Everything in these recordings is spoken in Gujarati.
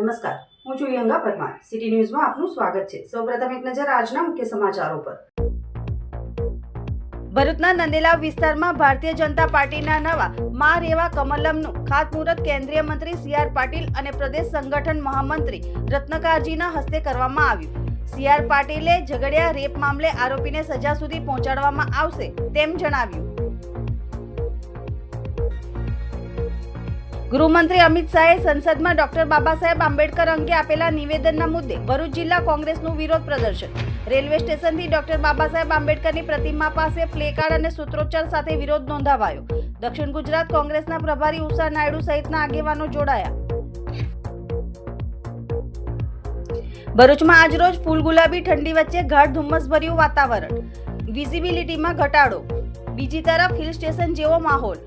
નમસ્કાર. હું છું યંગા પરમાર. સિટી ન્યૂઝમાં આપનું સ્વાગત છે. સૌપ્રથમ એક નજર આજના મુખ્ય સમાચારો પર. ભરૂચના નંદેલા વિસ્તારમાં ભારતીય જનતા પાર્ટીના નવા મા રેવા કમલમનું ખાતમુહૂર્ત કેન્દ્રીય મંત્રી સી આર પાટીલ અને પ્રદેશ સંગઠન મહામંત્રી રત્નકારજીના હસ્તે કરવામાં આવ્યું. સી આર પાટીલે ઝઘડિયા, રેપ મામલે આરોપીને સજા સુધી પહોંચાડવામાં આવશે તેમ જણાવ્યું. ગૃહમંત્રી અમિત શાહે સંસદમાં ડોક્ટર બાબા સાહેબ આંબેડકર અંગે આપેલા નિવેદનના મુદ્દે ભરૂચ જિલ્લા કોંગ્રેસનું વિરોધ પ્રદર્શન. રેલવે સ્ટેશનથી ડોક્ટર બાબા સાહેબ આંબેડકરની પ્રતિમા પાસે પ્લેકાર્ડ અને સૂત્રોચ્ચાર સાથે વિરોધ નોંધાવાયો. દક્ષિણ ગુજરાત કોંગ્રેસના પ્રભારી ઉષા નાયડુ સહિતના આગેવાનો જોડાયા. ભરૂચમાં આજરોજ ફૂલ ગુલાબી ઠંડી વચ્ચે ગાઢ ધુમ્મસભર્યું વાતાવરણ. વિઝિબિલિટીમાં ઘટાડો. બીજી તરફ હિલ સ્ટેશન જેવો માહોલ.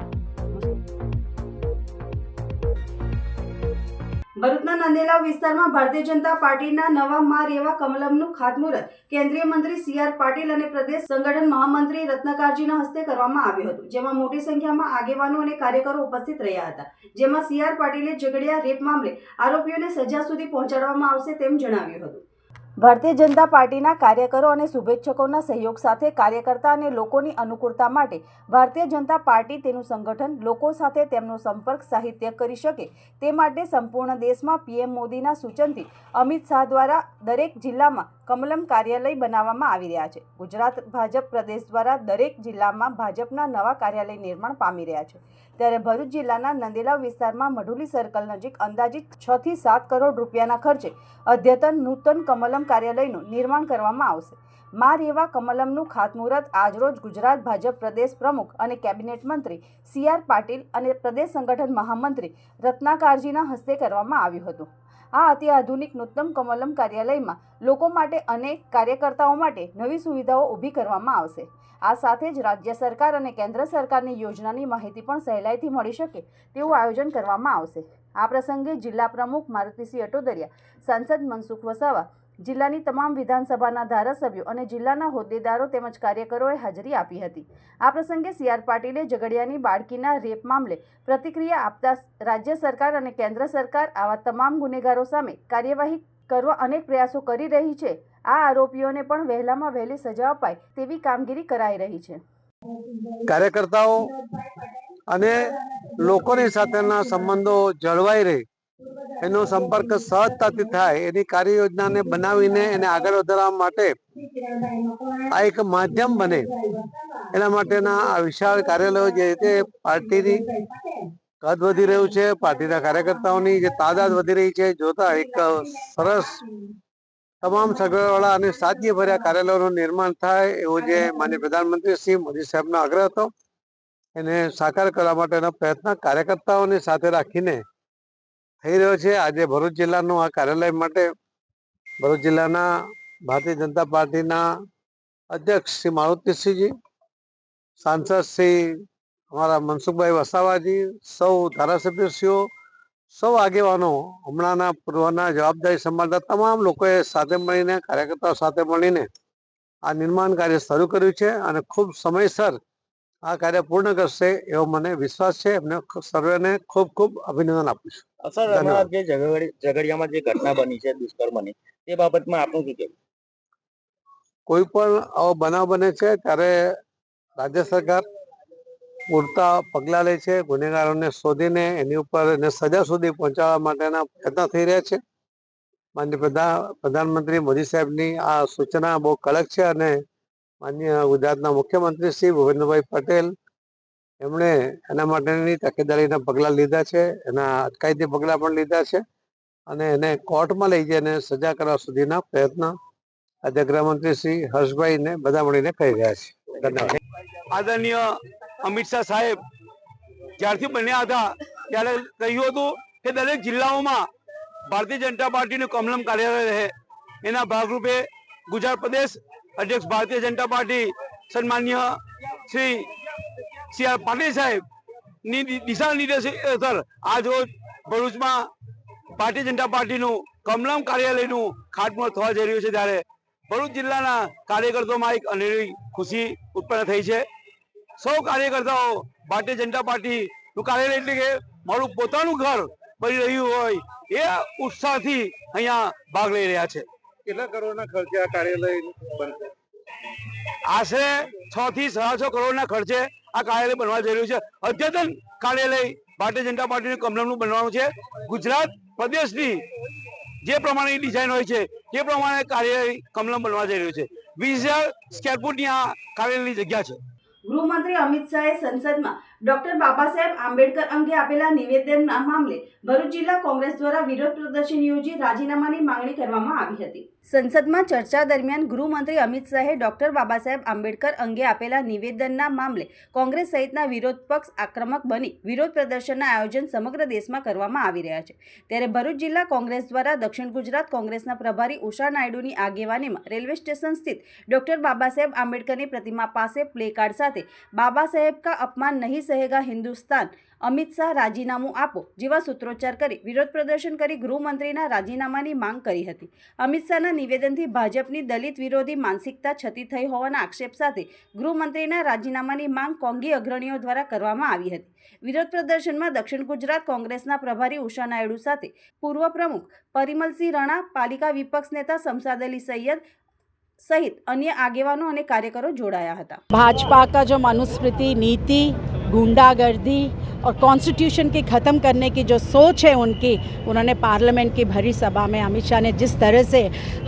ભરૂચના નંદેલા વિસ્તારમાં ભારતીય જનતા પાર્ટીના નવા માર એવા કમલમનું ખાતમુહૂર્ત કેન્દ્રીય મંત્રી સી આર પાટીલ અને પ્રદેશ સંગઠન મહામંત્રી રત્નકારજીના હસ્તે કરવામાં આવ્યું હતું, જેમાં મોટી સંખ્યામાં આગેવાનો અને કાર્યકરો ઉપસ્થિત રહ્યા હતા. જેમાં સી આર પાટીલે ઝઘડિયા, રેપ મામલે આરોપીઓને સજા સુધી પહોંચાડવામાં આવશે તેમ જણાવ્યું હતું. ભારતીય જનતા પાર્ટીના કાર્યકરો અને શુભેચ્છકોના સહયોગ સાથે કાર્યકર્તા અને લોકોની અનુકૂળતા માટે ભારતીય જનતા પાર્ટી તેનું સંગઠન લોકો સાથે તેમનો સંપર્ક સાહિત્ય કરી શકે તે માટે સંપૂર્ણ દેશમાં પીએમ મોદીના સૂચનથી અમિત શાહ દ્વારા દરેક જિલ્લામાં કમલમ કાર્યાલય બનાવવામાં આવી રહ્યા છે. ગુજરાત ભાજપ પ્રદેશ દ્વારા દરેક જિલ્લામાં ભાજપના નવા કાર્યાલય નિર્માણ પામી રહ્યા છે. ત્યારે ભરૂચ જિલ્લાના નંદેલા વિસ્તારમાં મઢુલી સર્કલ નજીક અંદાજિત છ થી સાત કરોડ રૂપિયાના ખર્ચે અદ્યતન નૂતન કમલમ કાર્યાલયનું નિર્માણ કરવામાં આવશે. મા રેવા કમલમનું ખાતમુહૂર્ત આજરોજ ગુજરાત ભાજપ પ્રદેશ પ્રમુખ અને કેબિનેટ મંત્રી સી આર પાટીલ અને પ્રદેશ સંગઠન મહામંત્રી રત્નાકારજીના હસ્તે કરવામાં આવ્યું હતું. આ અતિ આધુનિક નૂતન કમલમ કાર્યાલયમાં લોકો માટે અનેક કાર્યકર્તાઓ માટે નવી સુવિધાઓ ઊભી કરવામાં આવશે. આ સાથે જ રાજ્ય સરકાર અને કેન્દ્ર સરકારની યોજનાની માહિતી પણ સહેલાઈથી મળી શકે તેવું આયોજન કરવામાં આવશે. આ પ્રસંગે જિલ્લા પ્રમુખ મારુતિસિંહ અટોદરિયા, સાંસદ મનસુખ વસાવા જિલ્લાની તમામ વિધાનસભાના ધારાસભ્યો અને જિલ્લાના હોદ્દેદારો તેમજ કાર્યકરોએ હાજરી આપી હતી. આ પ્રસંગે સી. આર. પાટીલે ઝઘડિયાની બાળકીના રેપ મામલે પ્રતિક્રિયા આપતા રાજ્ય સરકાર અને કેન્દ્ર સરકાર આવા તમામ ગુનેગારો સામે કાર્યવાહી કરવા અનેક પ્રયાસો કરી રહી છે. આ આરોપીઓને પણ વહેલામાં વહેલી સજા અપાય તેવી કામગીરી કરાઈ રહી છે. કાર્યકર્તાઓ અને લોકોની સાથેના સંબંધો જળવાઈ રહે એનો સંપર્ક સહજતાથી થાય એની કાર્ય બનાવીને એને આગળ વધારવા માટે આ એક માધ્યમ બને. એના માટેના આ વિશાળ કાર્યાલયો જે રીતે પાર્ટીની કદ વધી રહ્યું છે, પાર્ટીના કાર્યકર્તાઓની જે તાદાદ વધી રહી છે, જોતા એક સરસ તમામ સગવડવાળા અને સાધ્ય ભર્યા કાર્યાલયોનું નિર્માણ થાય એવો જે માન્ય પ્રધાનમંત્રી શ્રી મોદી સાહેબનો આગ્રહ હતો. એને સાકાર કરવા માટેનો પ્રયત્ન કાર્યકર્તાઓને સાથે રાખીને થઈ રહ્યો છે. આજે ભરૂચ જિલ્લાનું આ કાર્યાલય માટે ભરૂચ જિલ્લાના ભારતીય જનતા પાર્ટીના અધ્યક્ષ શ્રી મારુતિસિંહજી, સાંસદ શ્રી અમારા મનસુખભાઈ વસાવાજી, સૌ ધારાસભ્યશ્રીઓ, સૌ આગેવાનો હમણાંના પૂર્વના જવાબદારી સંભાળતા તમામ લોકોએ સાથે મળીને, કાર્યકર્તાઓ સાથે મળીને આ નિર્માણ કાર્ય શરૂ કર્યું છે અને ખૂબ સમયસર આ કાર્ય પૂર્ણ કરશે એવો મને વિશ્વાસ છે. એમને સર્વેને ખૂબ ખૂબ અભિનંદન આપું છું. સર હમણાં જે ઝઘડ- ઝઘડિયામાં જે ઘટના બની છે દુષ્કર્મની તે બાબતમાં આપનું શું કહેવું? કોઈ પણ આવો બનાવ બને છે ત્યારે રાજ્ય સરકાર પૂરતા પગલાં લે છે ગુનેગારોને શોધીને એની ઉપર એને સજા સુધી પહોંચાડવા માટેના પ્રયત્ન થઈ રહ્યા છે. માન્ય પ્રધાન પ્રધાનમંત્રી મોદી સાહેબની આ સૂચના બહુ કડક છે અને માન્ય ગુજરાતના મુખ્યમંત્રી શ્રી ભૂપેન્દ્રભાઈ પટેલ એમણે એના માટેની તકેદારીના પગલાં લીધા છે, એના અટકાયતી પગલાં પણ લીધા છે અને એને કોર્ટમાં લઈ જઈને સજા કરવા સુધીના પ્રયત્ન આજે ગૃહમંત્રી શ્રી હર્ષભાઈ ને બધા મળીને કરી રહ્યા છે. ધન્યવાદ. આદરણીય અમિત શાહ સાહેબ, જ્યારથી બન્યા હતા, ત્યારે કહ્યું હતું કે દરેક જિલ્લાઓમાં ભારતીય જનતા પાર્ટીનું કમલમ કાર્યાલય રહે. એના ભાગરૂપે ગુજરાત પ્રદેશ અધ્યક્ષ ભારતીય જનતા પાર્ટી સન્માન્ય શ્રી સી આર પાટીલ સાહેબની દિશા નિર્દેશ હેઠળ આજ રોજ ભરૂચમાં ભારતીય જનતા પાર્ટીનું કમલમ કાર્યાલયનું ખાતમુહૂર્ત થવા જઈ રહ્યું છે ત્યારે ભરૂચ જિલ્લાના કાર્યકર્તાઓમાં એક અનેરી ખુશી ઉત્પન્ન થઈ છે. સૌ કાર્યકર્તાઓ ભારતીય જનતા પાર્ટીનું કાર્યાલય એટલે કે મારું પોતાનું ઘર બની રહ્યું હોય એ ઉત્સાહથી અહીંયા ભાગ લઈ રહ્યા છે. કેટલા કરોડના ખર્ચે આ કાર્યાલય બનશે આશરે છ થી સાડા છ કરોડના ખર્ચે આ કાર્યાલય બનવા જઈ રહ્યું છે. અદ્યતન કાર્યાલય ભારતીય જનતા પાર્ટીનું કમલમનું બનવાનું છે. ગુજરાત પ્રદેશની જે પ્રમાણેની ડિઝાઇન હોય છે, તે પ્રમાણે કાર્યાલય કમલમ બનવા જઈ રહ્યું છે. વીસ હજાર સ્કેર ફૂટની આ કાર્યાલયની જગ્યા છે. ગૃહમંત્રી અમિત શાહે સંસદમાં ડોક્ટર બાબા સાહેબ આંબેડકર અંગે આપેલા નિવેદનના મામલે ભરૂચ જિલ્લા કોંગ્રેસ દ્વારા વિરોધ પ્રદર્શન યોજી રાજીનામાની માંગણી કરવામાં આવી હતી. સંસદમાં ચર્ચા દરમિયાન ગૃહમંત્રી અમિત શાહે ડોક્ટર બાબા સાહેબ આંબેડકર અંગે આપેલા નિવેદનના મામલે કોંગ્રેસ સહિતના વિરોધ પક્ષ આક્રમક બની વિરોધ પ્રદર્શનના આયોજન સમગ્ર દેશમાં કરવામાં આવી રહ્યા છે. ત્યારે ભરૂચ જિલ્લા કોંગ્રેસ દ્વારા દક્ષિણ ગુજરાત કોંગ્રેસના પ્રભારી ઉષા નાયડુની આગેવાનીમાં રેલવે સ્ટેશન સ્થિત ડોક્ટર બાબા સાહેબ આંબેડકરની પ્રતિમા પાસે પ્લે કાર્ડ સાથે બાબા સાહેબ કા અપમાન નહીં સહેગા હિન્દુસ્તાન. અમિત શાહ રાજીનામું આપો જેવા સૂત્રોચ્ચાર કરી વિરોધ પ્રદર્શન કરી ગૃહમંત્રીના રાજીનામાની માંગ કરી હતી. અમિત શાહના નિવેદનથી ભાજપની દલિત વિરોધી માનસિકતા છતી થઈ હોવાના આક્ષેપ સાથે ગૃહમંત્રીના રાજીનામાની માંગ કોંગી અગ્રણીઓ દ્વારા કરવામાં આવી હતી. વિરોધ પ્રદર્શનમાં દક્ષિણ ગુજરાત કોંગ્રેસના પ્રભારી ઉષા નાયડુ સાથે પૂર્વ પ્રમુખ પરિમલસિંહ રણા, પાલિકા વિપક્ષ નેતા સમસાદ અલી સૈયદ સહિત અન્ય આગેવાનો અને કાર્યકરો જોડાયા હતા. ભાજપા કા જો મનુસ્મૃતિ નીતિ गुंडागर्दी और कॉन्स्टिट्यूशन की ख़त्म करने की जो सोच है उनकी, उन्होंने पार्लियामेंट की भरी सभा में अमित शाह ने जिस तरह से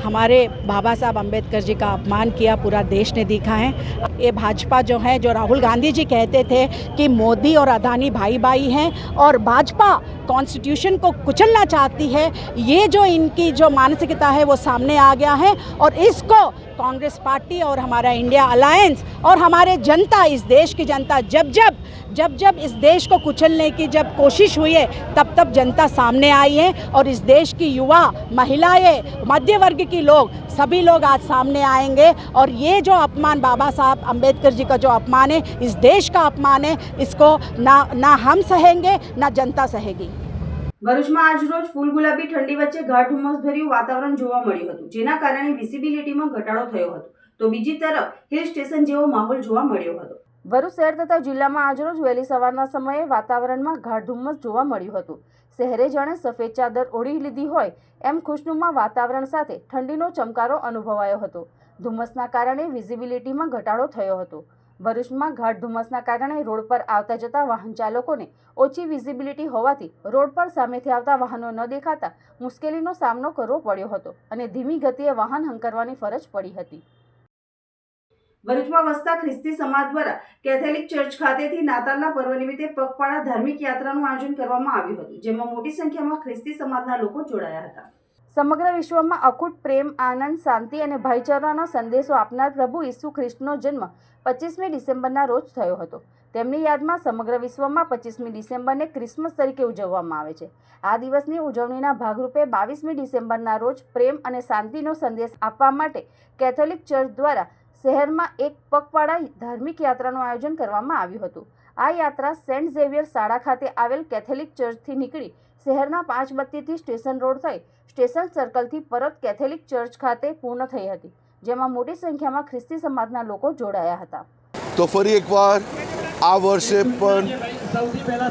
हमारे बाबा साहब अंबेडकर जी का अपमान किया, पूरा देश ने देखा है। ये भाजपा जो है, जो राहुल गांधी जी कहते थे कि मोदी और अदानी भाई भाई हैं और भाजपा कॉन्स्टिट्यूशन को कुचलना चाहती है, ये जो इनकी जो मानसिकता है वो सामने आ गया है और इसको कांग्रेस पार्टी और हमारा इंडिया अलायंस और हमारे जनता, इस देश की जनता जब जब जब जब इस देश को कुचलने की जब कोशिश हुई है तब तब जनता सामने आई है और इस देश की युवा महिलाएं मध्य वर्ग की लोग सभी लोग आज सामने आएंगे और ये जो अपमान बाबा साहब अम्बेडकर जी का जो अपमान है इस देश का अपमान है इसको ना ना हम सहेंगे ना जनता सहेगी ભરૂચમાં આજરોજ ફૂલ ગુલાબી ઠંડી વચ્ચે ગાઢ ધુમ્મસભર્યું વાતાવરણ જોવા મળ્યું હતું જેના કારણે વિઝિબિલિટીમાં ઘટાડો થયો હતો તો બીજી તરફ હિલ સ્ટેશન જેવો માહોલ જોવા મળ્યો હતો ભરૂચ શહેર તથા જિલ્લામાં આજરોજ વહેલી સવારના સમયે વાતાવરણમાં ગાઢ ધુમ્મસ જોવા મળ્યું હતું. શહેરે જાણે સફેદ ચાદર ઓઢી લીધી હોય એમ ખુશનુમા વાતાવરણ સાથે ઠંડીનો ચમકારો અનુભવાયો હતો. ધુમ્મસના કારણે વિઝિબિલિટીમાં ઘટાડો થયો હતો. ભરૂચમાં ઘાટ ધુમ્મસના કારણે રોડ પર આવતા જતા વાહન ચાલકોને ઓછી વિઝિબિલિટી હોવાથી રોડ પર સામેથી આવતા વાહનો ન દેખાતા મુશ્કેલીનો સામનો કરવો પડ્યો હતો અને ધીમી ગતિએ વાહન હંકારવાની ફરજ પડી હતી. ભરૂચમાં વસતા ખ્રિસ્તી સમાજ દ્વારા કેથોલિક ચર્ચ ખાતેથી નાતાલના પર્વ નિમિત્તે પગપાળા ધાર્મિક યાત્રાનું આયોજન કરવામાં આવ્યું હતું, જેમાં મોટી સંખ્યામાં ખ્રિસ્તી સમાજના લોકો જોડાયા હતા. સમગ્ર વિશ્વમાં અખૂટ પ્રેમ, આનંદ, શાંતિ અને ભાઈચારાનો સંદેશો આપનાર પ્રભુ ઈસુ ખ્રિસ્તનો જન્મ પચીસમી ડિસેમ્બરના રોજ થયો હતો. તેમની યાદમાં સમગ્ર વિશ્વમાં પચીસમી ડિસેમ્બરને ક્રિસમસ તરીકે ઉજવવામાં આવે છે. આ દિવસની ઉજવણીના ભાગરૂપે બાવીસમી ડિસેમ્બરના રોજ પ્રેમ અને શાંતિનો સંદેશ આપવા માટે કેથોલિક ચર્ચ દ્વારા શહેરમાં એક પગપાળા ધાર્મિક યાત્રાનું આયોજન કરવામાં આવ્યું હતું. આ યાત્રા સેન્ટ ઝેવિયર શાળા ખાતે આવેલ કેથોલિક ચર્ચથી નીકળી શહેરના પાંચ બત્તીથી સ્ટેશન રોડ થઈ સ્ટેશન સર્કલથી પરત કેથોલિક ચર્ચ ખાતે પૂર્ણ થઈ હતી, જેમાં મોટી સંખ્યામાં ખ્રિસ્તી સમાજના લોકો જોડાયા હતા. તો ફરી એકવાર આ વર્ષે પણ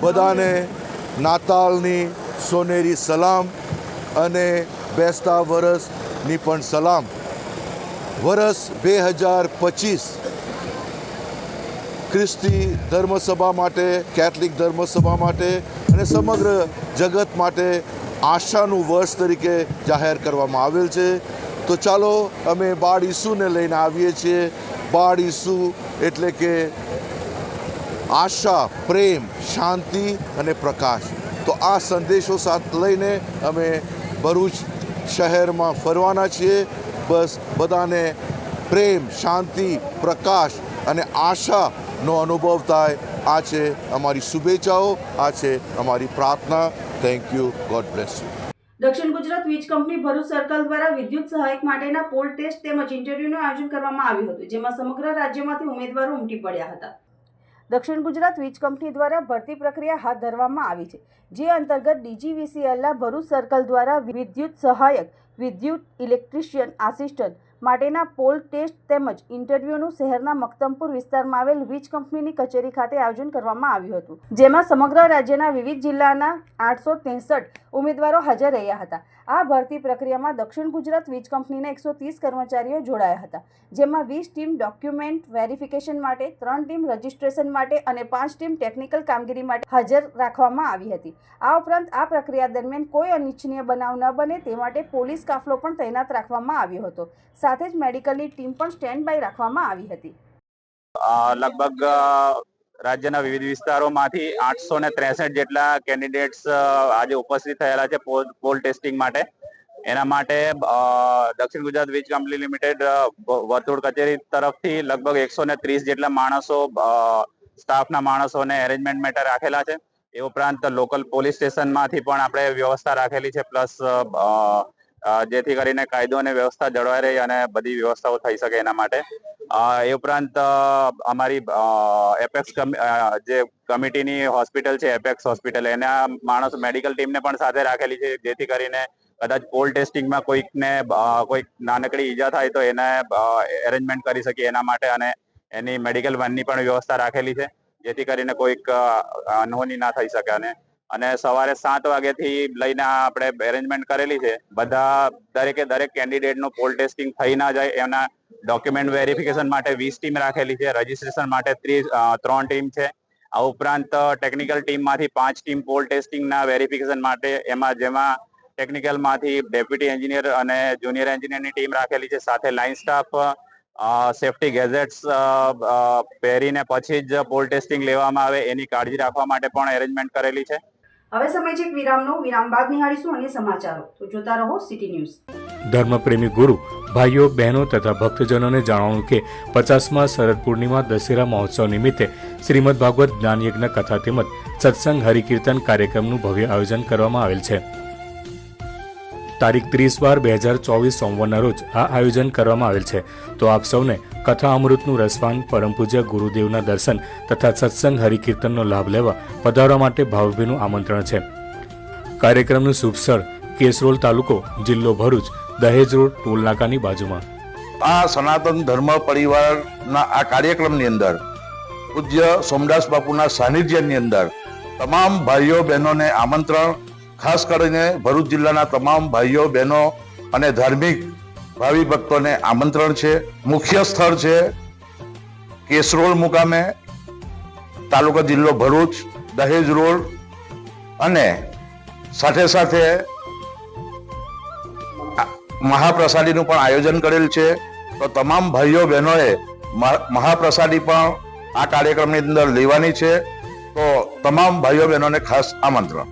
બધાને નાતાલની સોનેરી સલામ અને બેસતા વરસની પણ સલામ. વરસ બે હજાર પચીસ ખ્રિસ્તી ધર્મસભા માટે, કેથલિક ધર્મસભા માટે અને સમગ્ર જગત માટે આશાનું વર્ષ તરીકે જાહેર કરવામાં આવેલ છે. તો ચાલો, અમે બાળ ઈસુને લઈને આવીએ છીએ. બાળ ઈસુ એટલે કે આશા, પ્રેમ, શાંતિ અને પ્રકાશ. તો આ સંદેશો સાથે લઈને અમે ભરૂચ શહેરમાં ફરવાના છીએ. બસ બધાને પ્રેમ, શાંતિ, પ્રકાશ અને આશાનો અનુભવ થાય. આ છે અમારી શુભેચ્છાઓ, આ છે અમારી પ્રાર્થના. Thank you God bless you Dakshin Gujarat Vij company Bharuch circle દ્વારા વિદ્યુત સહાયક માટેના પોલ ટેસ્ટ તેમજ ઇન્ટરવ્યુનું આયોજન કરવામાં આવ્યું હતું, જેમાં સમગ્ર રાજ્યમાંથી ઉમેદવારો ઉમટી પડ્યા હતા. દક્ષિણ ગુજરાત વીજ કંપની દ્વારા ભરતી પ્રક્રિયા હાથ ધરવામાં આવી છે, જે અંતર્ગત ડીજીવીસીએલના ભરૂચ સર્કલ દ્વારા વિદ્યુત સહાયક વિદ્યુત ઇલેક્ટ્રિશિયન આસિસ્ટન્ટ માટેના પોલ ટેસ્ટ તેમજ ઇન્ટરવ્યૂનું શહેરના મક્તમપુર વિસ્તારમાં આવેલ વીજ કંપનીની કચેરી ખાતે આયોજન કરવામાં આવ્યું હતું. જેમાં સમગ્ર રાજ્યના વિવિધ જિલ્લાના આઠસો ઉમેદવારો હાજર રહ્યા હતા. આ ભરતી પ્રક્રિયામાં દક્ષિણ ગુજરાત વીજ કંપનીના એકસો ત્રીસ કર્મચારીઓ જોડાયા હતા, જેમાં વીસ ટીમ ડોક્યુમેન્ટ વેરિફિકેશન માટે, ત્રણ ટીમ રજિસ્ટ્રેશન માટે અને પાંચ ટીમ ટેકનિકલ કામગીરી માટે હાજર રાખવામાં આવી હતી. આ ઉપરાંત આ પ્રક્રિયા દરમિયાન કોઈ અનિચ્છનીય બનાવ ન બને તે માટે પોલીસ કાફલો પણ તૈનાત રાખવામાં આવ્યો હતો. સાથે જ મેડિકલની ટીમ પણ સ્ટેન્ડ બાય રાખવામાં આવી હતી. લગભગ રાજ્યના વિવિધ વિસ્તારોમાંથી આઠસો ને ત્રેસઠ જેટલા કેન્ડિડેટ્સ આજે ઉપસ્થિત થયેલા છે પોલ ટેસ્ટિંગ માટે. એના માટે દક્ષિણ ગુજરાત વીજ કંપની લિમિટેડ વર્તુળ કચેરી તરફથી લગભગ એકસો ને ત્રીસ જેટલા માણસો સ્ટાફના માણસોને એરેન્જમેન્ટ માટે રાખેલા છે. એ ઉપરાંત લોકલ પોલીસ સ્ટેશનમાંથી પણ આપણે વ્યવસ્થા રાખેલી છે પ્લસ જેથી કરીને કાયદો અને વ્યવસ્થા જળવાઈ રહી અને બધી વ્યવસ્થાઓ થઈ શકે એના માટે. એ ઉપરાંત અમારી એપેક્સ જે કમિટીની હોસ્પિટલ છે, એપેક્સ હોસ્પિટલ, એના માણસો મેડિકલ ટીમને પણ સાથે રાખેલી છે, જેથી કરીને કદાચ પોલ ટેસ્ટિંગમાં કોઈકને કોઈક નાનકડી ઈજા થાય તો એને એરેન્જમેન્ટ કરી શકીએ એના માટે અને એની મેડિકલ વનની પણ વ્યવસ્થા રાખેલી છે, જેથી કરીને કોઈક અનહોની ના થઈ શકે અને અને સવારે સાત વાગ્યાથી લઈને આપણે એરેન્જમેન્ટ કરેલી છે. બધા દરેકે દરેક કેન્ડિડેટનું પોલ ટેસ્ટિંગ થઈ ના જાય, એના ડોક્યુમેન્ટ વેરિફિકેશન માટે વીસ ટીમ રાખેલી છે રજીસ્ટ્રેશન માટે ત્રીસ ત્રણ ટીમ છે. આ ઉપરાંત ટેકનિકલ ટીમમાંથી પાંચ ટીમ પોલ ટેસ્ટિંગના વેરિફિકેશન માટે એમાં જેમાં ટેકનિકલમાંથી ડેપ્યુટી એન્જિનિયર અને જુનિયર એન્જિનિયરની ટીમ રાખેલી છે. સાથે લાઇન સ્ટાફ સેફટી ગેઝેટ્સ પહેરીને પછી જ પોલ ટેસ્ટિંગ લેવામાં આવે, એની કાળજી રાખવા માટે પણ એરેન્જમેન્ટ કરેલી છે. હવે સમય છે વિરામનો. વિરામ બાદ નિહાળીશું અન્ય સમાચારો. તો જોતા રહો સિટી ન્યૂઝ. ધર્મપ્રેમી ગુરુ, ભાઈઓ, બહેનો તથા ભક્તજનોને જણાવ્યું કે પચાસમાં શરદ પૂર્ણિમા દશેરા મહોત્સવ નિમિત્તે શ્રીમદ ભાગવત જ્ઞાનયજ્ઞ કથા તેમજ સત્સંગ હરિકીર્તન કાર્યક્રમનું ભવ્ય આયોજન કરવામાં આવેલ છે. તારીખ ત્રીસ બાર બે હજાર ચોવીસ સોમવારના રોજ આ આયોજન કરવામાં આવેલ છે. તો આપ સૌને કથા અમૃતનું રસવાન, પરમ પૂજ્ય ગુરુદેવના દર્શન તથા સત્સંગ હરિકીર્તનનો લાભ લેવા પધારવા માટે ભાવભીનું આમંત્રણ છે. કાર્યક્રમનું શુભ સ્થળ કેસરોલ તાલુકો, જિલ્લો ભરૂચ, દહેજ રોડ, ટોલનાકાની બાજુમાં. આ સનાતન ધર્મ પરિવારના આ કાર્યક્રમની અંદર પૂજ્ય સોમદાસ બાપુના સાનિધ્યની અંદર તમામ ભાઈઓ બહેનોને આમંત્રણ ખાસ કરીને ભરૂચ જિલ્લાના તમામ ભાઈઓ, બહેનો અને ધાર્મિક ભાવિ ભક્તોને આમંત્રણ છે. મુખ્ય સ્થળ છે કેસરોલ મુકામે, તાલુકા જિલ્લો ભરૂચ, દહેજ રોડ અને સાથે સાથે મહાપ્રસાદીનું પણ આયોજન કરેલ છે. તો તમામ ભાઈઓ, બહેનોએ મહાપ્રસાદી પણ આ કાર્યક્રમની અંદર લેવાની છે. તો તમામ ભાઈઓ, બહેનોને ખાસ આમંત્રણ.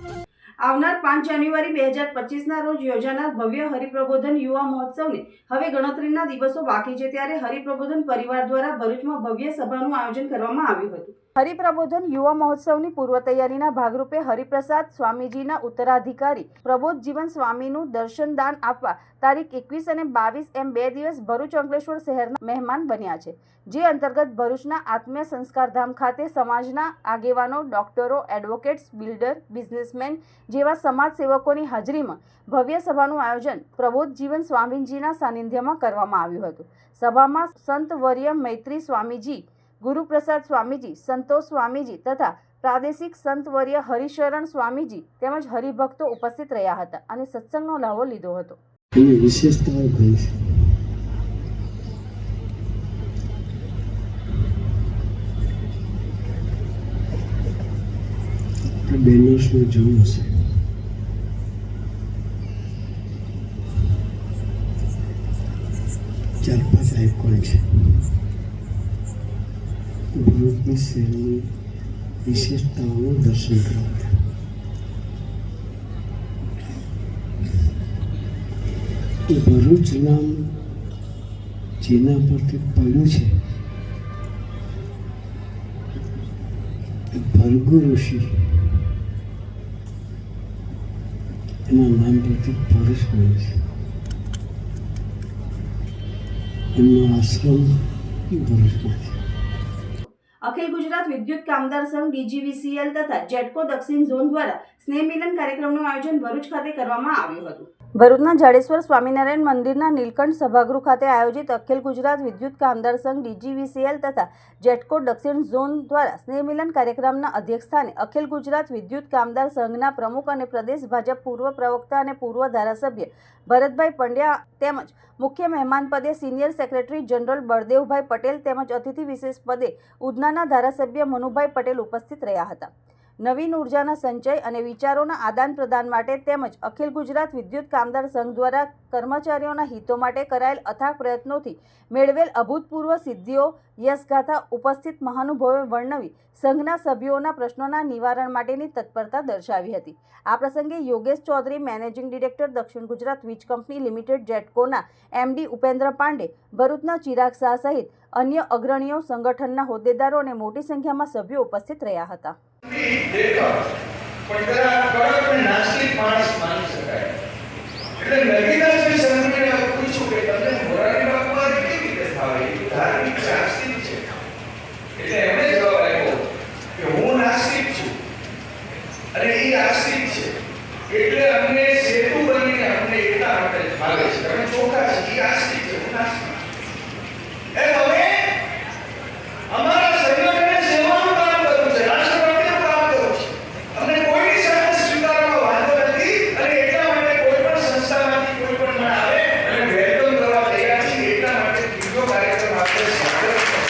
આવનાર પાંચ જાન્યુઆરી બે હજાર પચીસના રોજ યોજાનાર ભવ્ય હરિપ્રબોધન યુવા મહોત્સવને હવે ગણતરીના દિવસો બાકી છે ત્યારે હરિપ્રબોધન પરિવાર દ્વારા ભરૂચમાં ભવ્ય સભાનું આયોજન કરવામાં આવ્યું હતું. હરિપ્રબોધન યુવા મહોત્સવની પૂર્વ તૈયારીના ભાગરૂપે હરિપ્રસાદ સ્વામીજીના ઉત્તરાધિકારી પ્રબોધ જીવન સ્વામીનું દર્શન દાન આપવા તારીખ એકવીસ અને બાવીસ એમ બે દિવસ ભરૂચ અંકલેશ્વર શહેરના મહેમાન બન્યા છે, જે અંતર્ગત ભરૂચના આત્મીય સંસ્કારધામ ખાતે સમાજના આગેવાનો, ડોક્ટરો, એડવોકેટ્સ, બિલ્ડર, બિઝનેસમેન જેવા સમાજ સેવકોની હાજરીમાં ભવ્ય સભાનું આયોજન પ્રબોધ જીવન સ્વામીજીના સાનિધ્યમાં કરવામાં આવ્યું હતું. સભામાં સંત વર્ય મૈત્રી સ્વામીજી ગુરુપ્રસાદ સ્વામીજી સંતોષ સ્વામીજી તથા પ્રાદેશિક સંતવર્ય હરિશરણ સ્વામીજી તેમજ હરિભક્તો ઉપસ્થિત રહ્યા હતા અને સત્સંગનો લાભો લીધો હતો. ચાર પાંચ આઇકોન છે. ભરૂચની શહેરની વિશેષતાઓનું દર્શન કરાવતા ભરૂચ નામ જેના પરથી પડ્યું છે ભરગુ ઋષિ એના નામ પરથી ભરૂચ પડ્યું છે એમનો આશ્રમ ભરૂચમાં છે ગુજરાત વિદ્યુત કામદાર સંઘ ડીજીવીસીએલ તથા જેટકો દક્ષિણ ઝોન દ્વારા સ્નેહ મિલન કાર્યક્રમનું આયોજન ભરૂચ ખાતે કરવામાં આવ્યું હતું. ભરૂચના જાડેશ્વર સ્વામિનારાયણ મંદિરના નીલકંઠ સભાગૃહ ખાતે આયોજિત અખિલ ગુજરાત વિદ્યુત કામદાર સંઘ ડીજીવીસીએલ તથા જેટકો દક્ષિણ ઝોન દ્વારા સ્નેહમિલન કાર્યક્રમના અધ્યક્ષસ્થાને અખિલ ગુજરાત વિદ્યુત કામદાર સંઘના પ્રમુખ અને પ્રદેશ ભાજપ પૂર્વ પ્રવક્તા અને પૂર્વ ધારાસભ્ય ભરતભાઈ પંડ્યા તેમજ મુખ્ય મહેમાન પદે senior secretary general Baldevbhai Patel તેમજ અતિથિ વિશેષ પદે ઉધનાના ધારાસભ્ય મનુભાઈ પટેલ ઉપસ્થિત રહ્યા હતા. નવીન ઉર્જાના સંચય અને વિચારોના આદાન પ્રદાન માટે તેમજ અખિલ ગુજરાત વિદ્યુત કામદાર સંઘ દ્વારા કર્મચારીઓના હિતો માટે કરાયેલ અથાગ પ્રયત્નોથી મેળવેલ અભૂતપૂર્વ સિદ્ધિઓ યશગાથા ઉપસ્થિત મહાનુભાવે વર્ણવી સંઘના સભ્યોના પ્રશ્નોના નિવારણ માટેની તત્પરતા દર્શાવી હતી. આ પ્રસંગે Yogesh Chaudhary, managing director Dakshin Gujarat Vij Company Limited, જેટકોના MD Upendra Pandey, ભરૂચના ચિરાગ શાહ સહિત અન્ય અગ્રણીઓ, સંગઠનના હોદ્દેદારો અને મોટી સંખ્યામાં સભ્યો ઉપસ્થિત રહ્યા હતા. હું નાસ્તિક છું. અને એ આસ્તિક છે. એટલે અમને સેતુ બનીને અમને એટલા માટે ફાવે છે. એ આસ્તિક છે, હું એમ અમે અમારા સંગઠને સેવાનું કામ કરવું છે રાષ્ટ્રભક્તિનું કામ કરવું છે અમને કોઈની સાથે સ્વીકારવામાં વાંધો નથી અને એટલા માટે કોઈ પણ સંસ્થામાંથી કોઈ પણ ના આવે અને વેલકમ કરવા તૈયાર છીએ એટલા માટે બીજો કાર્યક્રમ આપણે સ્વાગત છે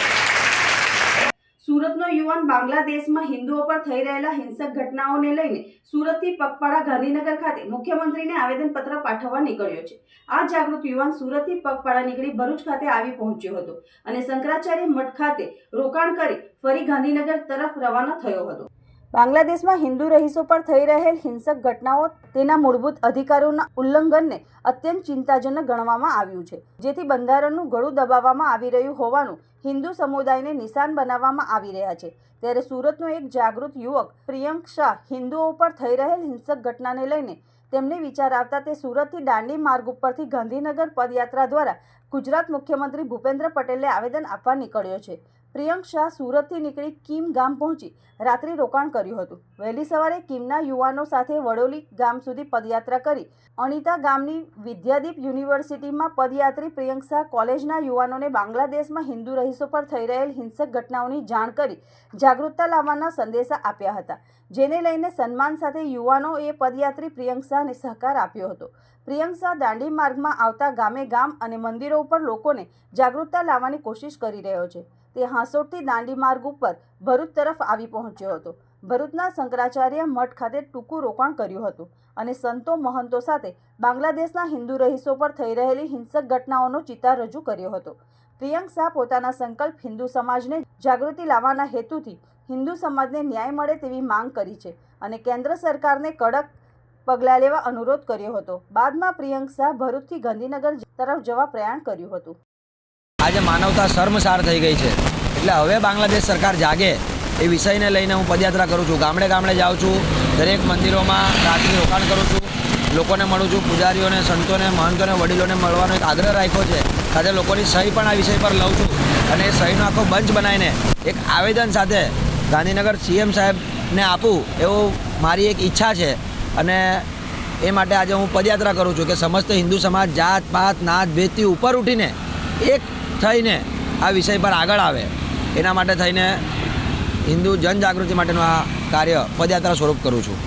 સુરતનો યુવાન બાંગ્લાદેશમાં હિન્દુઓ પર થઈ રહેલા હિંસક ઘટનાઓને લઈને સુરતથી પગપાળા ગાંધીનગર ખાતે મુખ્યમંત્રીને આવેદનપત્ર પાઠવવા નીકળ્યો છે. આ જાગૃત યુવાન સુરતથી પગપાળા નીકળી ભરૂચ ખાતે આવી પહોંચ્યો હતો અને શંકરાચાર્ય મઠ ખાતે રોકાણ કરી ફરી ગાંધીનગર તરફ રવાના થયો હતો. બાંગ્લાદેશમાં હિન્દુ રહીશો પર થઈ રહેલ હિંસક ઘટનાઓ તેના મૂળભૂત અધિકારોના ઉલ્લંઘનને અત્યંત ચિંતાજનક ગણવામાં આવ્યું છે. જેથી બંધારણનું ગળું દબાવવામાં આવી રહ્યું હોવાનું હિન્દુ સમુદાયને નિશાન બનાવવામાં આવી રહ્યા છે. ત્યારે સુરતનો એક જાગૃત યુવક, પ્રિયંક શાહ, હિન્દુઓ પર થઈ રહેલ હિંસક ઘટનાને લઈને તેમને વિચાર આવતા તે સુરતથી દાંડી માર્ગ ઉપરથી ગાંધીનગર પદયાત્રા દ્વારા ગુજરાત મુખ્યમંત્રી ભૂપેન્દ્ર પટેલને આવેદન આપવા નીકળ્યો છે. પ્રિયંક શાહ સુરતથી નીકળી કિમ ગામ પહોંચી. રાત્રિ રોકાણ કર્યું હતું. વહેલી સવારે કિમના યુવાનો સાથે વડોલી ગામ સુધી પદયાત્રા કરી. અનિતા ગામની વિદ્યાદીપ યુનિવર્સિટીમાં પદયાત્રી પ્રિયંક શાહ કોલેજના યુવાનોને બાંગ્લાદેશમાં હિન્દુ રહીશો પર થઈ રહેલ હિંસક ઘટનાઓની જાણ કરી, જાગૃતતા લાવવાના સંદેશા આપ્યા હતા, જેને લઈને સન્માન સાથે યુવાનોએ પદયાત્રી પ્રિયંક શાહને સહકાર આપ્યો હતો. પ્રિયંક શાહ દાંડી માર્ગમાં આવતા ગામે ગામ અને મંદિરો ઉપર લોકોને જાગૃતતા લાવવાની કોશિશ કરી રહ્યો છે. તે હાંસોટથી દાંડી માર્ગ ઉપર ભરૂચ તરફ આવી પહોંચ્યો હતો. ભરૂચના શંકરાચાર્ય મઠ ખાતે ટૂંકું રોકાણ કર્યું હતું અને સંતો મહંતો સાથે બાંગ્લાદેશના હિન્દુ રહીશો પર થઈ રહેલી હિંસક ઘટનાઓનો ચિતાર રજૂ કર્યો હતો. પ્રિયંક શાહ પોતાના સંકલ્પ હિન્દુ સમાજને જાગૃતિ લાવવાના હેતુથી હિન્દુ સમાજને ન્યાય મળે તેવી માંગ કરી છે અને કેન્દ્ર સરકારને કડક પગલાં લેવા અનુરોધ કર્યો હતો. બાદમાં પ્રિયંક શાહ ભરૂચથી ગાંધીનગર તરફ જવા પ્રયાણ કર્યું હતું. આજે માનવતા શર્મસાર થઈ ગઈ છે. એટલે હવે બાંગ્લાદેશ સરકાર જાગે એ વિષયને લઈને હું પદયાત્રા કરું છું. ગામડે ગામડે જાઉં છું, દરેક મંદિરોમાં રાત્રિ રોકાણ કરું છું, લોકોને મળું છું, પૂજારીઓને, સંતોને, મહંતોને, વડીલોને મળવાનો એક આગ્રહ રાખ્યો છે. સાથે લોકોની સહી પણ આ વિષય પર લઉં છું અને એ સહીનો આખો બંચ બનાવીને એક આવેદન સાથે ગાંધીનગર સીએમ સાહેબને આપું એવું મારી એક ઈચ્છા છે. અને એ માટે આજે હું પદયાત્રા કરું છું કે સમસ્ત હિન્દુ સમાજ જાત, પાત, નાત, ભેદથી ઉપર ઉઠીને એક થઈને આ વિષય પર આગળ આવે. એના માટે થઈને હિન્દુ જનજાગૃતિ માટેનું આ કાર્ય પદયાત્રા સ્વરૂપ કરું છું.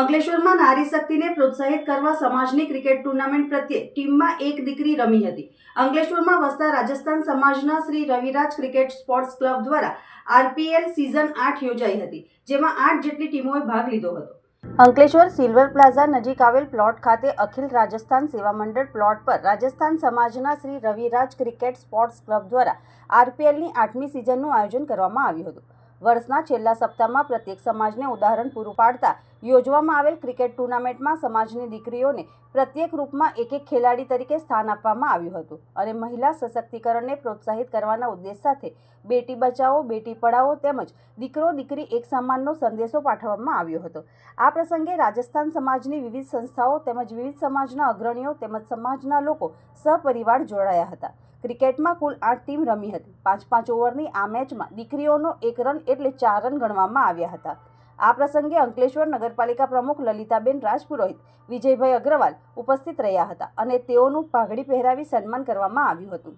અંકલેશ્વરમાં નારી શક્તિને પ્રોત્સાહિત કરવા સમાજની ક્રિકેટ ટુર્નામેન્ટ પ્રત્યે ટીમમાં એક દીકરી રમી હતી. અંકલેશ્વરમાં વસતા રાજસ્થાન સમાજના Shri Raviraj cricket sports club દ્વારા આરપીએલ સિઝન આઠ યોજાઈ હતી, જેમાં આઠ જેટલી ટીમોએ ભાગ લીધો હતો. અંકલેશ્વર સિલ્વર પ્લાઝા નજીક આવેલ પ્લોટ ખાતે અખિલ રાજસ્થાન સેવા મંડળ પ્લોટ પર રાજસ્થાન સમાજના Shri Raviraj cricket sports club દ્વારા આરપીએલની આઠમી સિઝનનું આયોજન કરવામાં આવ્યું હતું. વર્ષના છેલ્લા સપ્તાહમાં પ્રત્યેક સમાજને ઉદાહરણ પૂરું પાડતા યોજવામાં આવેલ ક્રિકેટ ટુર્નામેન્ટમાં સમાજની દીકરીઓને પ્રત્યેક રૂપમાં એક એક ખેલાડી તરીકે સ્થાન આપવામાં આવ્યું હતું અને મહિલા સશક્તિકરણને પ્રોત્સાહિત કરવાના ઉદ્દેશ સાથે બેટી બચાવો, બેટી પઢાઓ તેમજ દીકરો, દીકરી એક સમાનનો સંદેશો પાઠવવામાં આવ્યો હતો. આ પ્રસંગે રાજસ્થાન સમાજની વિવિધ સંસ્થાઓ તેમજ વિવિધ સમાજના અગ્રણીઓ તેમજ સમાજના લોકો સહપરિવાર જોડાયા હતા. ક્રિકેટમાં કુલ આઠ ટીમ રમી હતી. પાંચ પાંચ ઓવરની આ મેચમાં દીકરીઓનો એક રન એટલે ચાર રન ગણવામાં આવ્યા હતા. આ પ્રસંગે અંકલેશ્વર નગરપાલિકા પ્રમુખ લલિતાબેન રાજપુરોહિત વિજયભાઈ અગ્રવાલ ઉપસ્થિત રહ્યા હતા અને તેઓનું પાઘડી પહેરાવી સન્માન કરવામાં આવ્યું હતું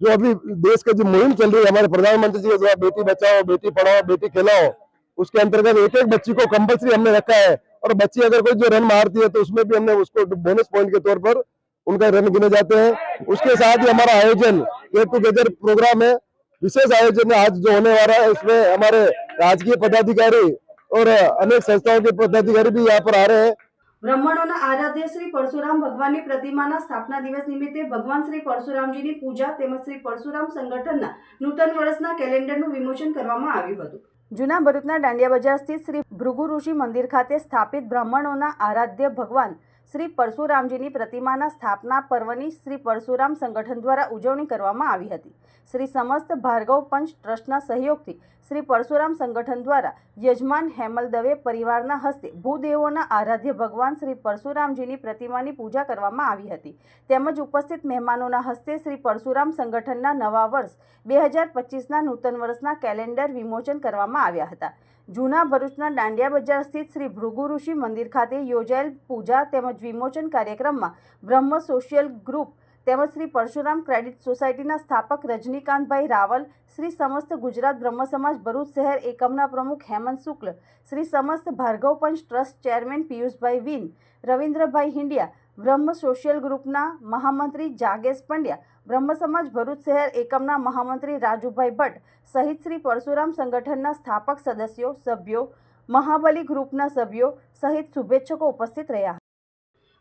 जो अभी देश का जो मुहिम चल रही है हमारे प्रधानमंत्री जी के द्वारा बेटी बचाओ बेटी पढ़ाओ बेटी खिलाओ उसके अंतर्गत एक एक बच्ची को कंपलसरी हमने रखा है और बच्ची अगर कोई जो रन मारती है तो उसमें भी हमने उसको बोनस पॉइंट के तौर पर उनका रन गिने जाते हैं उसके साथ ही हमारा आयोजन गेट टुगेदर प्रोग्राम है विशेष आयोजन है आज जो होने वाला है इसमें हमारे राजकीय पदाधिकारी और अनेक संस्थाओं के पदाधिकारी भी यहाँ पर आ रहे हैं બ્રાહ્મણોના આરાધ્ય શ્રી પરશુરામ ભગવાનની પ્રતિમાના સ્થાપના દિવસ નિમિત્તે ભગવાન શ્રી પરશુરામજીની પૂજા તેમજ શ્રી પરશુરામ સંગઠનના નૂતન વર્ષના કેલેન્ડરનું વિમોચન કરવામાં આવ્યું હતું જૂના ભરૂચના દાંડિયા બજાર સ્થિત શ્રી ભૃગુ ઋષિ મંદિર ખાતે સ્થાપિત બ્રાહ્મણોના આરાધ્ય ભગવાન શ્રી પરશુરામજીની પ્રતિમાના સ્થાપના પર્વની શ્રી પરશુરામ સંગઠન દ્વારા ઉજવણી કરવામાં આવી હતી. શ્રી સમસ્ત ભાર્ગવ પંચ ટ્રસ્ટના સહયોગથી શ્રી પરશુરામ સંગઠન દ્વારા યજમાન હેમલ દવે પરિવારના હસ્તે ભૂદેવોના આરાધ્ય ભગવાન શ્રી પરશુરામજીની પ્રતિમાની પૂજા કરવામાં આવી હતી. તેમજ ઉપસ્થિત મહેમાનોના હસ્તે શ્રી પરશુરામ સંગઠનના નવા વર્ષ બે હજાર પચીસના નૂતન વર્ષના કેલેન્ડર વિમોચન કરવામાં આવ્યા હતા. જૂના ભરૂચના દાંડિયા બજાર સ્થિત શ્રી ભૃગુ ઋષિ મંદિર ખાતે યોજાયેલ પૂજા તેમજ વિમોચન કાર્યક્રમમાં બ્રહ્મ સોશિયલ ગ્રુપ તેમજ શ્રી પરશુરામ ક્રેડિટ સોસાયટીના સ્થાપક રજનીકાંતભાઈ રાવલ, શ્રી સમસ્ત ગુજરાત બ્રહ્મ સમાજ ભરૂચ શહેર એકમના પ્રમુખ હેમંત શુક્લ, શ્રી સમસ્ત ભાર્ગવ પંચ ટ્રસ્ટ ચેરમેન પિયુષભાઈ વિન, રવિન્દ્રભાઈ હિંડિયા બ્રહ્મ સોશિયલ ગ્રુપના મહામંત્રી જાગેશ પંડ્યા બ્રહ્મ સમાજ ભરૂચ શહેર એકમના મહામંત્રી રાજુભાઈ ભટ્ટ સહિત શ્રી પરશુરામ સંગઠનના સ્થાપક સદસ્યો સભ્યો મહાબલી ગ્રુપના સભ્યો સહિત શુભેચ્છકો ઉપસ્થિત રહ્યા.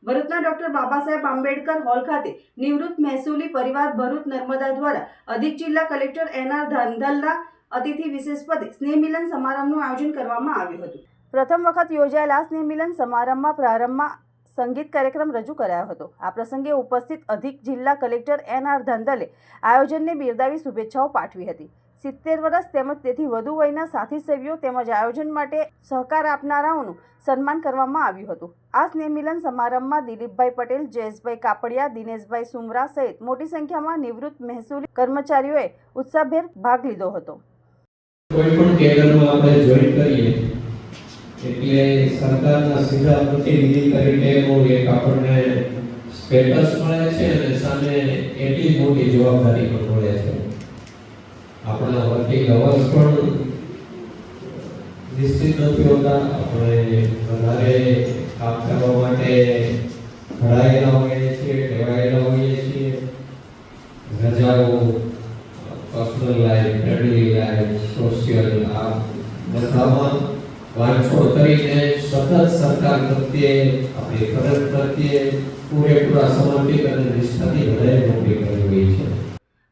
ભરૂચના ડોક્ટર બાબા સાહેબ આંબેડકર હોલ ખાતે નિવૃત્ત મહેસૂલી પરિવાર ભરૂચ નર્મદા દ્વારા અધિક જિલ્લા કલેક્ટર એન આર ધાંધલના અતિથિ વિશેષ પદે સ્નેહમિલન સમારંભનું આયોજન કરવામાં આવ્યું હતું. પ્રથમ વખત યોજાયેલા સ્નેહમિલન સમારંભમાં પ્રારંભમાં સંગીત કાર્યક્રમ રજૂ કરાયો હતો. આ પ્રસંગે ઉપસ્થિત અધિક જિલ્લા કલેક્ટર એન આર ધાંધલે આયોજનને બિરદાવી શુભેચ્છાઓ પાઠવી હતી. સિત્તેર વર્ષ તેમજ તેથી વધુ વયના સાથી સભ્યો તેમજ આયોજન માટે સહકાર આપનારાઓનું સન્માન કરવામાં આવ્યું હતું. આ સ્નેહમિલન સમારંભમાં દિલીપભાઈ પટેલ, જયેશભાઈ કાપડિયા, દિનેશભાઈ સુમરા સહિત મોટી સંખ્યામાં નિવૃત્ત મહેસૂલી કર્મચારીઓએ ઉત્સાહભેર ભાગ લીધો હતો. કોઈ પણ કેડરમાં આપણે જોઈન કરીએ એટલે સરકારના સીધા પ્રતિનિધિ તરીકેનું એક આપણને સ્ટેટસ મળે છે અને સામે એટલી મોટી જવાબદારી પણ મળે છે. આપણા વર્કિંગ અવર્સ પણ નિશ્ચિત નથી હોતા. આપણે વધારે કામ કરવા માટે ઘડાયેલા હોઈએ છીએ, ટેવાયેલા હોઈએ છીએ. રજાઓ personal life family life social આ બધામાં વાંચોળ કરીને સતત સરકાર પ્રત્યે, આપણી ફરજ પ્રત્યે પૂરેપૂરા સમર્પિત અને નિષ્ઠાથી બધાએ નોકરી હોય છે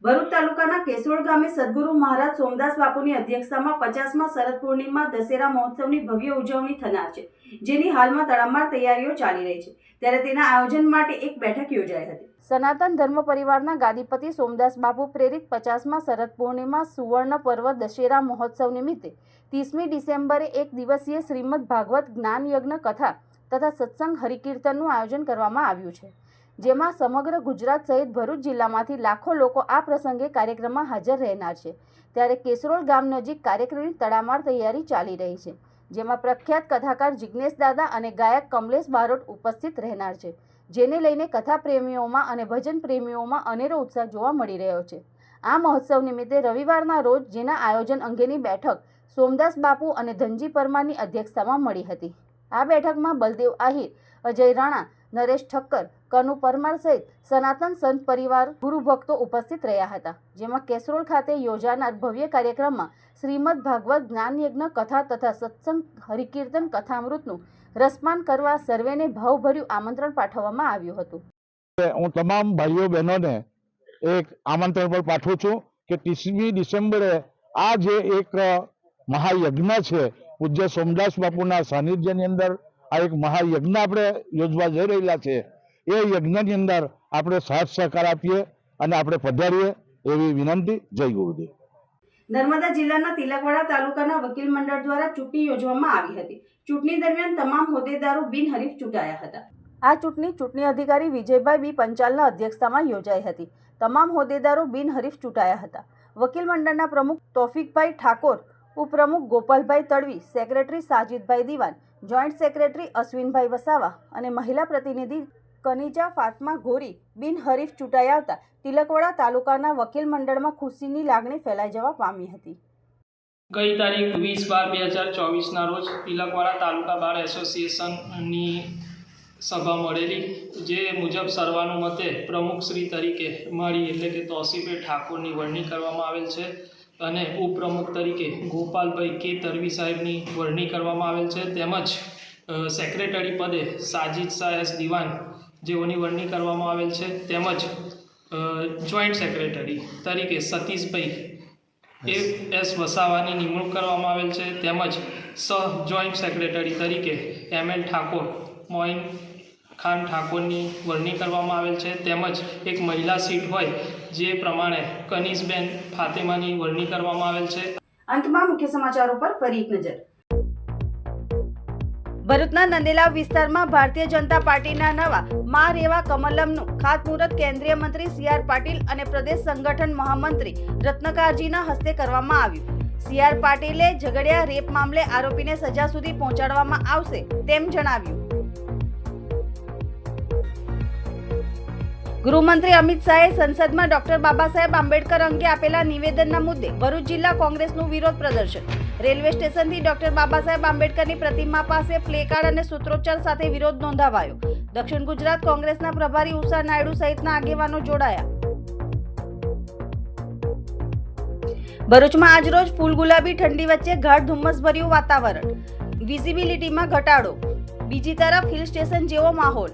ભરૂચ તાલુકાના કેસોળ ગામે સદગુરુ મહારાજ સોમદાસ બાપુની અધ્યક્ષતામાં પચાસમાં શરદ પૂર્ણિમા દશેરા મહોત્સવની ભવ્ય ઉજવણી થનાર છે, જેની હાલમાં તડામાર તૈયારીઓ ચાલી રહી છે. ત્યારે તેના આયોજન માટે એક બેઠક યોજાઈ હતી. સનાતન ધર્મ પરિવારના ગાદીપતિ સોમદાસ બાપુ પ્રેરિત પચાસમાં શરદ પૂર્ણિમા સુવર્ણ પર્વ દશેરા મહોત્સવ નિમિત્તે ત્રીસમી ડિસેમ્બરે એક દિવસીય શ્રીમદ ભાગવત જ્ઞાન યજ્ઞ કથા તથા સત્સંગ હરિકીર્તનનું આયોજન કરવામાં આવ્યું છે. જેમાં સમગ્ર ગુજરાત સહિત ભરૂચ જિલ્લામાંથી લાખો લોકો આ પ્રસંગે કાર્યક્રમમાં હાજર રહેનાર છે. ત્યારે કેસરોલ ગામ નજીક કાર્યક્રમની તડામાર તૈયારી ચાલી રહી છે, જેમાં પ્રખ્યાત કથાકાર જિજ્ઞેશ દાદા અને ગાયક કમલેશ બારોટ ઉપસ્થિત રહેનાર છે, જેને લઈને કથા પ્રેમીઓમાં અને ભજન પ્રેમીઓમાં અનેરો ઉત્સાહ જોવા મળી રહ્યો છે. આ મહોત્સવ નિમિત્તે રવિવારના રોજ જેના આયોજન અંગેની બેઠક સોમદાસ બાપુ અને ધનજી પરમારની અધ્યક્ષતામાં મળી હતી. આ બેઠકમાં બલદેવ આહિર, અજય રાણા નરેશ ઠક્કર, કનુ પરમાર સહિત સનાતન સંત પરિવાર ગુરુ ભક્તો ઉપસ્થિત રહ્યા હતા, જેમાં કેસરોલ ખાતે યોજાનાર ભવ્ય કાર્યક્રમમાં શ્રીમદ ભાગવત જ્ઞાન કથા તથા સત્સંગ હરિકીર્તન કથામૃતનું રસપાન કરવા સર્વેને ભાવભર્યું આમંત્રણ પાઠવવામાં આવ્યું હતું. હું તમામ ભાઈઓ બહેનોને એક આમંત્રણ પર પાઠવું છું કે ત્રીસમી ડિસેમ્બરે આ જે એક મહાયજ્ઞ છે, પૂજ્ય સોમદાસ બાપુના સાનિધ્યની અંદર આ એક મહાયજ્ઞ આપણે યોજવા જઈ રહેલા છે. એ યજ્ઞની અંદર આપણે સાથ સહકાર આપીએ અને આપણે પધારીએ એવી વિનંતી. જય ગુરુદેવ. નર્મદા જિલ્લાના તિલકવાડા તાલુકાના વકીલ મંડળ દ્વારા ચૂંટણી યોજવામાં આવી હતી. ચૂંટણી દરમિયાન તમામ હોદ્દેદારો બિનહરીફ ચૂંટાયા હતા. આ ચૂંટણી ચૂંટણી અધિકારી વિજયભાઈ બી પંચાલના અધ્યક્ષતામાં યોજાઈ હતી. તમામ હોદ્દેદારો બિનહરીફ ચૂંટાયા હતા. વકીલ મંડળના પ્રમુખ તોફિકભાઈ ઠાકોર ઉપપ્રમુખ ગોપાલભાઈ તડવી, સેક્રેટરી સાજિદભાઈ દિવાન, જોઈન્ટ સેક્રેટરી અશ્વિનભાઈ વસાવા અને મહિલા પ્રતિનિધિ કનિજા ફાતમા ઘોરી બિનહરીફ ચૂંટાઈ આવતા તિલકવાડા તાલુકાના વકીલ મંડળમાં ખુશીની લાગણી ફેલાઈ જવા પામી હતી. ગઈ તારીખ વીસ બાર બે હજાર ચોવીસના રોજ તિલકવાડા તાલુકા બાર એસોસિએશનની સભા મળેલી, જે મુજબ સર્વાનુમતે પ્રમુખશ્રી તરીકે મારી એટલે કે તોસીફે ઠાકોરની વરણી કરવામાં આવેલ છે. અને ઉપપ્રમુખ તરીકે ગોપાલભાઈ કે તરવી સાહેબની વરણી કરવામાં આવેલ છે. તેમજ સેક્રેટરી પદે સાજિદ એસ દિવાન જેઓની વરણી કરવામાં આવેલ છે. તેમજ જોઈન્ટ સેક્રેટરી તરીકે સતીશભાઈ એ એસ વસાવાની નિમણૂક કરવામાં આવેલ છે. તેમજ સહ જોઈન્ટ સેક્રેટરી તરીકે એમ એલ ઠાકોર મોઇન ખાન ઠાકોરની વરણી કરવામાં આવેલ છે. તેમજ એક મહિલા સીટ હોય જે પ્રમાણે કનીઝબેન ફાતેમાની વરણી કરવામાં આવેલ છે. અંતમાં મુખ્ય સમાચારો પર ફરી એક નજર. ભરૂચના નંદેલા વિસ્તારમાં ભારતીય જનતા પાર્ટીના નવા મા રેવા કમલમનું ખાતમુહૂર્ત કેન્દ્રીય મંત્રી સી આર પાટીલ અને પ્રદેશ સંગઠન મહામંત્રી રત્નકારજીના હસ્તે કરવામાં આવ્યું. સી આર પાટીલે ઝઘડિયા રેપ મામલે આરોપીને સજા સુધી પહોંચાડવામાં આવશે તેમ જણાવ્યું. ગૃહમંત્રી અમિત શાહે સંસદમાં ડોક્ટર બાબા સાહેબ આંબેડકર અંગે આપેલા નિવેદનના મુદ્દે ભરૂચ જિલ્લા કોંગ્રેસનું વિરોધ પ્રદર્શન. રેલવે સ્ટેશનથી ડોક્ટર બાબા સાહેબ આંબેડકરની પ્રતિમા પાસે પ્લેકાર્ડ અને સૂત્રોચ્ચાર સાથે વિરોધ નોંધાવાયો. દક્ષિણ ગુજરાત કોંગ્રેસના પ્રભારી ઉષા નાયડુ સહિતના આગેવાનો જોડાયા. ભરૂચમાં આજરોજ ફૂલ ગુલાબી ઠંડી વચ્ચે ગાઢ ધુમ્મસભર્યું વાતાવરણ. વિઝિબિલિટીમાં ઘટાડો. બીજી તરફ હિલ સ્ટેશન જેવો માહોલ.